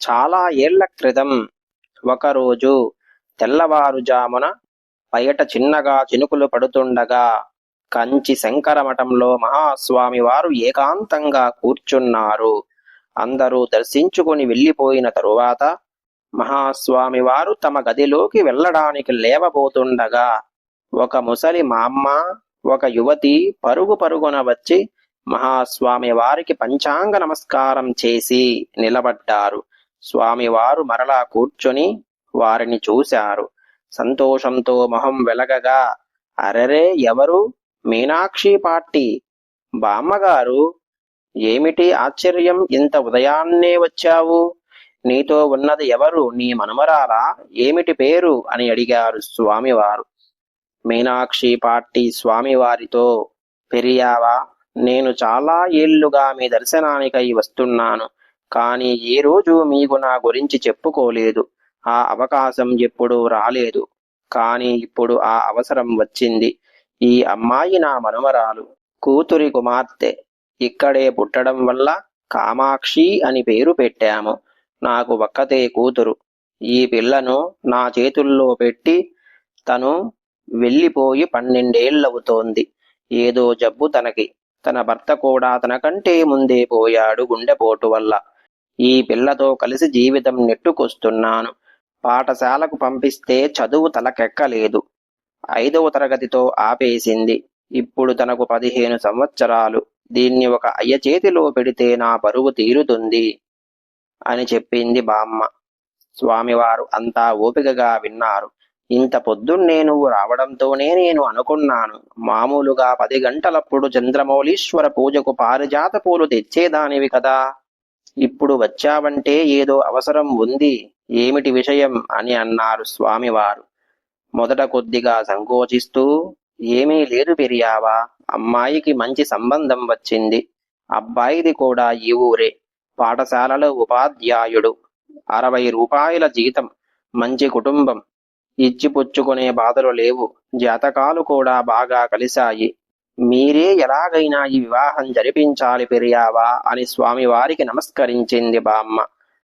చాలా ఏళ్ళ క్రితం ఒకరోజు తెల్లవారుజామున బయట చిన్నగా చినుకులు పడుతుండగా కంచి శంకరమఠంలో మహాస్వామి వారు ఏకాంతంగా కూర్చున్నారు. అందరూ దర్శించుకుని వెళ్ళిపోయిన తరువాత మహాస్వామి వారు తమ గదిలోకి వెళ్ళడానికి లేవబోతుండగా ఒక ముసలి మామ్మ ఒక యువతి పరుగు పరుగున వచ్చి మహాస్వామి వారికి పంచాంగ నమస్కారం చేసి నిలబడ్డారు. స్వామివారు మరలా కూర్చొని వారిని చూశారు. సంతోషంతో మొహం వెలగగా అరెరే ఎవరు? మీనాక్షి పార్టీ. బామ్మగారు ఏమిటి ఆశ్చర్యం? ఇంత ఉదయాన్నే వచ్చావు? నీతో ఉన్నది ఎవరు? నీ మనమరాలా? ఏమిటి పేరు? అని అడిగారు స్వామివారు. మీనాక్షి పార్టీ స్వామివారితో పెరియావా నేను చాలా ఏళ్ళుగా మీ దర్శనానికై వస్తున్నాను. కానీ ఏ రోజు మీకు నా గురించి చెప్పుకోలేదు. ఆ అవకాశం ఎప్పుడూ రాలేదు. కానీ ఇప్పుడు ఆ అవసరం వచ్చింది. ఈ అమ్మాయి నా మనుమరాలు కూతురి కుమార్తె. ఇక్కడే పుట్టడం వల్ల కామాక్షి అని పేరు పెట్టాము. నాకు ఒక్కతే కూతురు. ఈ పిల్లను నా చేతుల్లో పెట్టి తను వెళ్ళిపోయి పన్నెండేళ్ళవుతోంది ఏదో జబ్బు తనకి. తన భర్త కూడా తనకంటే ముందే పోయాడు గుండెపోటు వల్ల. ఈ పిల్లతో కలిసి జీవితం నెట్టుకొస్తున్నాను. పాఠశాలకు పంపిస్తే చదువు తలకెక్కలేదు. ఐదవ తరగతితో ఆపేసింది. ఇప్పుడు తనకు పదిహేను సంవత్సరాలు. దీన్ని ఒక అయ్య చేతిలో పెడితే నా పరువు తీరుతుంది అని చెప్పింది బామ్మ. స్వామివారు అంతా ఓపికగా విన్నారు. ఇంత పొద్దున్నే నువ్వు రావడంతోనే నేను అనుకున్నాను. మామూలుగా పది గంటలప్పుడు చంద్రమౌళీశ్వర పూజకు పారిజాత పూలు తెచ్చేదానివి కదా. ఇప్పుడు వచ్చావంటే ఏదో అవసరం ఉంది. ఏమిటి విషయం అని అన్నారు స్వామివారు. మొదట కొద్దిగా సంకోచిస్తూ ఏమీ లేదు పెరియావా అమ్మాయికి మంచి సంబంధం వచ్చింది. అబ్బాయిది కూడా ఈ ఊరే. పాఠశాలలో ఉపాధ్యాయుడు. అరవై రూపాయల జీతం మంచి కుటుంబం. ఇచ్చిపుచ్చుకునే బాధలు లేవు. జాతకాలు కూడా బాగా కలిశాయి. మీరే ఎలాగైనా ఈ వివాహం జరిపించాలి పెరియావా అని స్వామివారికి నమస్కరించింది బామ్మ.